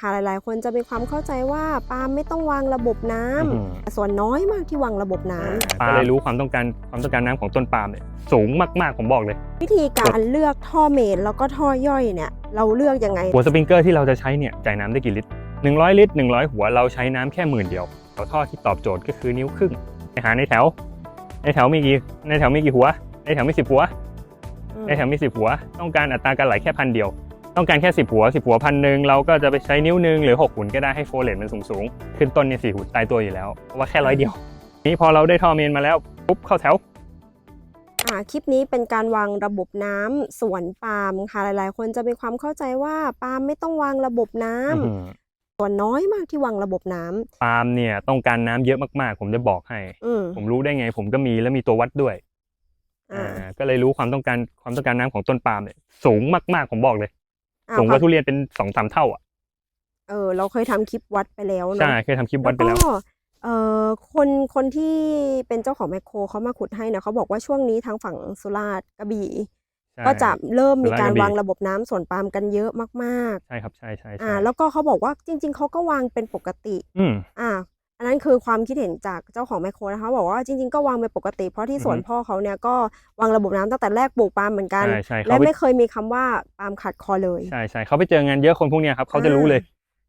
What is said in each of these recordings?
ค่ะหลาย ๆ คนจะมีความเข้าใจว่าปาล์มไม่ต้องวางระบบน้ำอื้อหือแต่ส่วนน้อยมากที่วางระบบน้ำก็เลยรู้ความต้องการความต้องการน้ำของต้นปาล์มเนี่ยสูงมากๆผมบอกเลยวิธีการเลือกท่อเมนแล้วก็ท่อย่อยเนี่ย เราเลือกยังไง หัวสปริงเกอร์ที่เราจะใช้เนี่ยจ่ายน้ำได้กี่ลิตร100 ลิตร 100 หัวเราใช้น้ำแค่หมื่นเดียวเอาท่อที่ตอบโจทย์ก็คือนิ้วครึ่งไปหาในแถว ในแถวมีกี่ในแถวมีกี่หัว ในแถวมีสิบหัว ในแถวมีสิบหัว ต้องการอัตราการไหลแค่พันเดียว ต้องการแค่สิบหัวสิบหัวพันหนึ่งเราก็จะไปใช้นิ้วหนึ่งหรือหกหุ่นก็ได้ให้โฟเลตมันสูงสูงๆขึ้นต้นเนี่ยสี่หุ่นตายตัวอยู่แล้วเพราะว่าแค่ร้อยเดียวนี่พอเราได้ท่อเมนมาแล้วปุ๊บเข้าแถวอ่าคลิปนี้เป็นการวางระบบน้ำสวนปาล์มค่ะหลาย ๆ คนจะมีความเข้าใจว่าปาล์มไม่ต้องวางระบบน้ำอื้อหือส่วนน้อยมากที่วางระบบน้ำปาล์มเนี่ยต้องการน้ำเยอะมากๆ ผมจะบอกให้อืมผมรู้ได้ไง ผมก็มีแล้วมีตัววัดด้วยอ่าอ่า ก็เลยรู้ความต้องการความต้องการน้ำของต้นปาล์มเนี่ยสูงมากๆผมบอกเลยอ่า สูงกว่าทุเรียนเป็นสองสามเท่าอะเออ เราเคยทำคลิปวัดไปแล้วเนาะใช่เคยทำคลิปวัดไปแล้วก็เอ่อคนคนที่เป็นเจ้าของแมคโครเขามาขุดให้เนี่ยเขาบอกว่าช่วงนี้ทางฝั่งสุราษฎร์กระบี่ใช่ก็จะเริ่มมีสุราษฎร์การกระบี่วางระบบน้ำสวนปาล์มกันเยอะมากใช่ครับใช่ใช่ๆใช่อ่า แล้วก็เขาบอกว่าจริง ๆเขาก็วางเป็นปกติ อืมอ่า อันนั้นคือความคิดเห็นจากเจ้าของแมคโครนะคะบอกว่าจริงๆก็วางเป็นปกติ เพราะที่สวนอือฮึพ่อเขาเนี่ยก็วางระบบน้ำตั้งแต่แรกปลูกปาล์มเหมือนกันใช่ใช่และเขาไปไม่เคยมีคำว่าปาล์มขาดคอเลยใช่ใช่เขาไปเจองานเยอะคนพวกเนี้ยครับเขาจะรู้เลย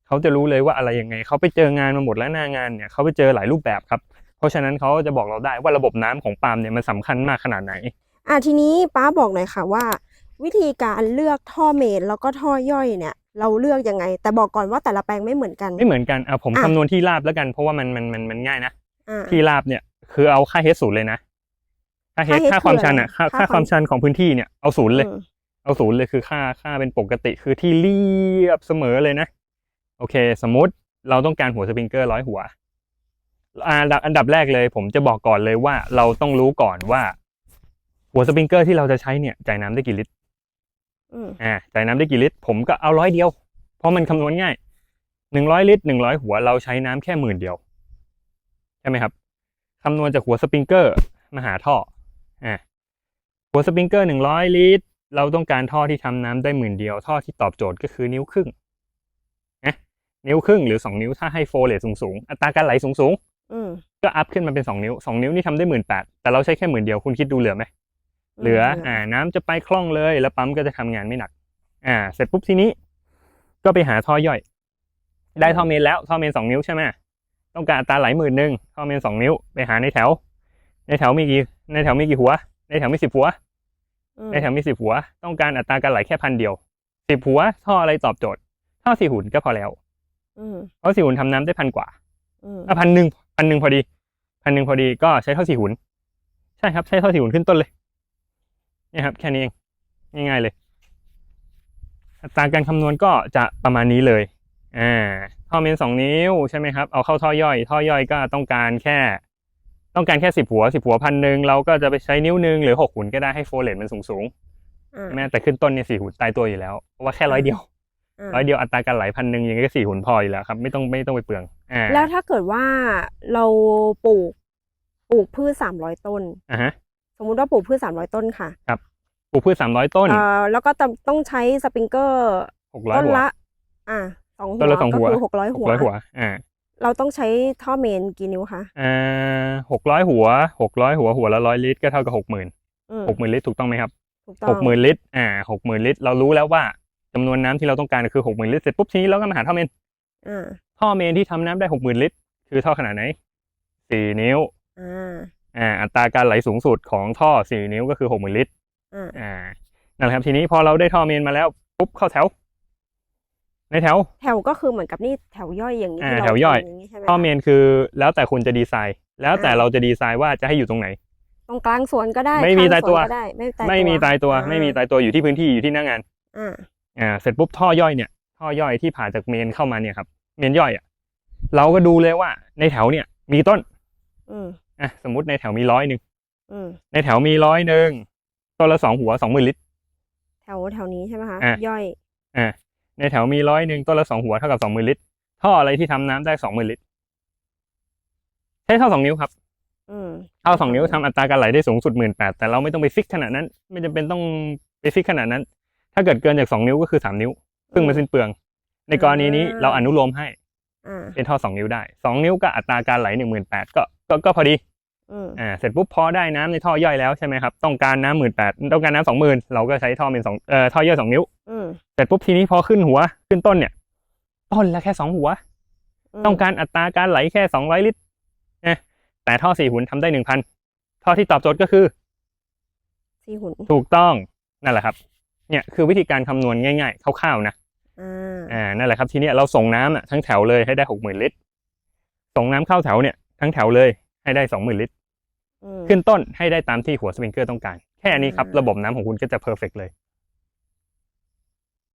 เขาจะรู้เลยว่าอะไรยังไงเขาไปเจองานมาหมดแล้วหน้างานเนี่ยเขาไปเจอหลายรูปแบบครับเพราะฉะนั้นเขาจะบอกเราได้ว่าระบบน้ำของปาล์มเนี่ยมันสำคัญมากขนาดไหนอะทีนี้ป้าบอกหน่อยค่ะว่า วิธีการเลือกท่อเมนแล้วก็ท่อย่อยเนี่ย เราเลือกยังไง แต่บอกก่อนว่าแต่ละแปลงไม่เหมือนกัน ไม่เหมือนกันเอาผมอะคำนวณที่ราบแล้วกัน เพราะว่ามันมันมันมันง่ายนะอ่าที่ราบเนี่ย คือเอาค่าเฮดศูนย์เลยนะค่าเฮดค่า H ค่าความชันอะคือค่าอะไรค่าค่าความความชันของพื้นที่เนี่ยเอาศูนย์เลยอืมเอาศูนย์เลยคือค่าค่าเป็นปกติคือที่เรียบเสมอเลยนะ โอเค สมมุติเราต้องการหัวสปริงเกอร์ร้อยหัวอ่าอันดับอันดับแรกเลย ผมจะบอกก่อนเลยว่าเราต้องรู้ก่อนว่า หัวสปริงเกอร์ที่เราจะใช้เนี่ยจ่ายน้ำได้กี่ลิตร อืมอ่าจ่ายน้ำได้กี่ลิตร ผมก็เอาร้อยเดียว เพราะมันคำนวณง่ายหนึ่งร้อยลิตรหนึ่งร้อยหัวเราใช้น้ำแค่หมื่นเดียว ใช่ไหมครับคำนวณจากหัวสปริงเกอร์มาหาท่ออ่าหัวสปริงเกอร์หนึ่งร้อยลิตร เราต้องการท่อที่ทำน้ำได้หมื่นเดียว ท่อที่ตอบโจทย์ก็คือนิ้วครึ่งนะนิ้วครึ่งหรือสองนิ้วถ้าให้โฟเลตสูงสูงๆอัตราการไหลสูงสูงๆอืมก็อัพขึ้นมาเป็น2นิ้ว2นิ้วนี่ทำได้หมื่นแปดแต่เราใช้แค่หมื่นเดียวคุณคิดดูเหลือไหม เหลืออ่าน้ำจะไปคล่องเลย แล้วปั๊มก็จะทำงานไม่หนัก อ่า เสร็จปุ๊บทีนี้ ก็ไปหาท่อย่อย ได้ท่อเมนแล้วท่อเมนสองนิ้วใช่ไหมต้องการอัตราไหลหมื่นหนึ่งท่อเมนสองนิ้วไปหาในแถว ในแถวมีกี่ในแถวมีกี่หัว ในแถวมีสิบหัวอืมในแถวมีสิบหัว ต้องการอัตราการไหลแค่พันเดียวสิบหัว ท่ออะไรตอบโจทย์ท่อสี่หุ่นก็พอแล้วอืมเพราะสี่หุ่นทำน้ำได้พันกว่าอืมอะพันหนึ่งพันหนึ่งพอดีพันหนึ่งพอดีก็ใช้ท่อสี่หุ่นใช่ครับใช้ท่อสี่หุ่นขึ้นต้นเลย เนี่ยครับแค่นี้เองง่ายๆเลย อัตราการคำนวณก็จะประมาณนี้เลยอ่าท่อเมนสองนิ้วใช่ไหมครับเอาเข้าท่อย่อย ท่อย่อยก็ต้องการแค่ ต้องการแค่สิบหัวสิบหัวพันหนึ่งเราก็จะไปใช้นิ้วหนึ่งหรือหกหุ่นก็ได้ให้โฟเลตมันสูงสูงอ่าๆใช่ไหมแต่ขึ้นต้นเนี่ยสี่หุ่นตายตัวอยู่แล้วเพราะว่าแค่ร้อยเดียวอ่าร้อยเดียวอัตราการไหลพันหนึ่งยังไงก็สี่หุ่นพออยู่แล้วครับ ไม่ต้องไม่ต้องไปเปลืองอ่าแล้วถ้าเกิดว่าเราปลูกปลูกพืชสามร้อยต้นอ่าฮะ สมมุติว่าปลูกพืชสามร้อยต้นค่ะปลูกพืชสามร้อยต้นเอ่อแล้วก็ต้องต้องใช้สปริงเกอร์หกร้อยต้นหัวละ อ่าสองหัต้นละสองก็หัวคือหกร้อยหหักวร้อยหัวอ่าเราต้องใช้ท่อเมนกี่นิ้วคะอ่าหกร้อยหัวหกร้อยหัวหัวละร้อยลิตรก็เท่ากับหกหมื่นอืมหกหมื่นลิตรถูกต้องไหมครับ ถูกต้องหกหมื่นลิตร อ่าหกหมื่นลิตร เรารู้แล้วว่าจำนวนน้ำที่เราต้องการคือหกหมื่นลิตร เสร็จปุ๊บทีนี้เราก็มาหาท่อเมน อ่าท่อเมนที่ทำน้ำได้หกหมื่นลิตร คือท่อขนาดไหนสี่นิ้ว อ่า อ่าอัตราการไหลสูงสุดของท่อสี่นิ้วก็คือหกหมื่นลิตรอ่าอ่านั่นแหละครับทีนี้พอเราได้ท่อเมนมาแล้วปุ๊บเข้าแถว ในแถว แถวก็คือเหมือนกับนี่แถวย่อยอย่างนี้อ่าที่เราแถวย่อยทำางนี้ใช่ไหมท่อคะเมนคือแล้วแต่คุณจะดีไซน์ แล้วแต่อ่าเราจะดีไซน์ว่าจะให้อยู่ตรงไหน ตรงกลางสวนก็ได้ ไม่มีข้งตายตัวสนก็ได้ไม่ตายไม่มีตายตัวอ่ไม่มีตายตัวอยู่ที่พื้นที่อยู่ที่หน้างานอ่าอ่าเสร็จปุ๊บท่อย่อยเนี่ย ท่อย่อยที่ผ่านจากเมนเข้ามาเนี่ยครับ เมนย่อยอะเราก็ดูเลยว่าในแถวเนี่ย มีต้น อืมอะสมมติในแถวมีร้อยหนึ่งอืมในแถวมีร้อยหนึ่งต้นละสองหัวสองหมื่นลิตร แถวแถวนี้ใช่ไหมคะอะย่อยอ่าในแถวมีร้อยหนึ่งต้นละสองหัวเท่ากับสองหมื่นลิตร ท่ออะไรที่ทำน้ำได้สองหมื่นลิตร ใช้ท่อสองนิ้วครับอืมท่อสองนิ้วทำอัตราการไหลได้สูงสุดหมื่นแปดแต่เราไม่ต้องไปฟิกขนาดนั้น ไม่จำเป็นต้องไปฟิกขนาดนั้น ถ้าเกิดเกินจากสองนิ้วก็คือสามนิ้ว ซึ่งมันสิ้นเปลือง ในกรณีนี้เราอนุโลมให้อ่าเป็นท่อ2นิ้วได้2นิ้วก็อัตราการไหล18,000ก็ ก็ก็พอดีอืมอ่าเสร็จปุ๊บพอได้น้ำในท่อย่อยแล้วใช่ไหมครับต้องการน้ำหมื่นแปดต้องการน้ำสองหมื่นเราก็ใช้ท่อเป็นสองเอ่อท่อย่อยสองนิ้วอืมเสร็จปุ๊บทีนี้พอขึ้นหัวขึ้นต้นเนี่ย ต้นละแค่สองหัวมต้องการอัตราการไหลแค่สองร้อยลิตรนะแต่ท่อสี่หุ่นทำได้หนึ่งพันท่อที่ตอบโจทย์ก็คือสี่หุ่นถูกต้องนั่นแหละครับ เนี่ยคือวิธีการคำนวณง่ายๆคร่าวๆนะอ่าอ่านั่นแหละครับ ทีเนี้ยเราส่งน้ำอะทั้งแถวเลยให้ได้หกหมื่นลิตร ส่งน้ำเข้าแถวเนี่ยทั้งแถวเลย ให้ได้สองหมื่นลิตรอืมขึ้นต้นให้ได้ตามที่หัวสปริงเกอร์ต้องการ แค่นี้ครับอ่าระบบน้ำของคุณก็จะเพอร์เฟกเลย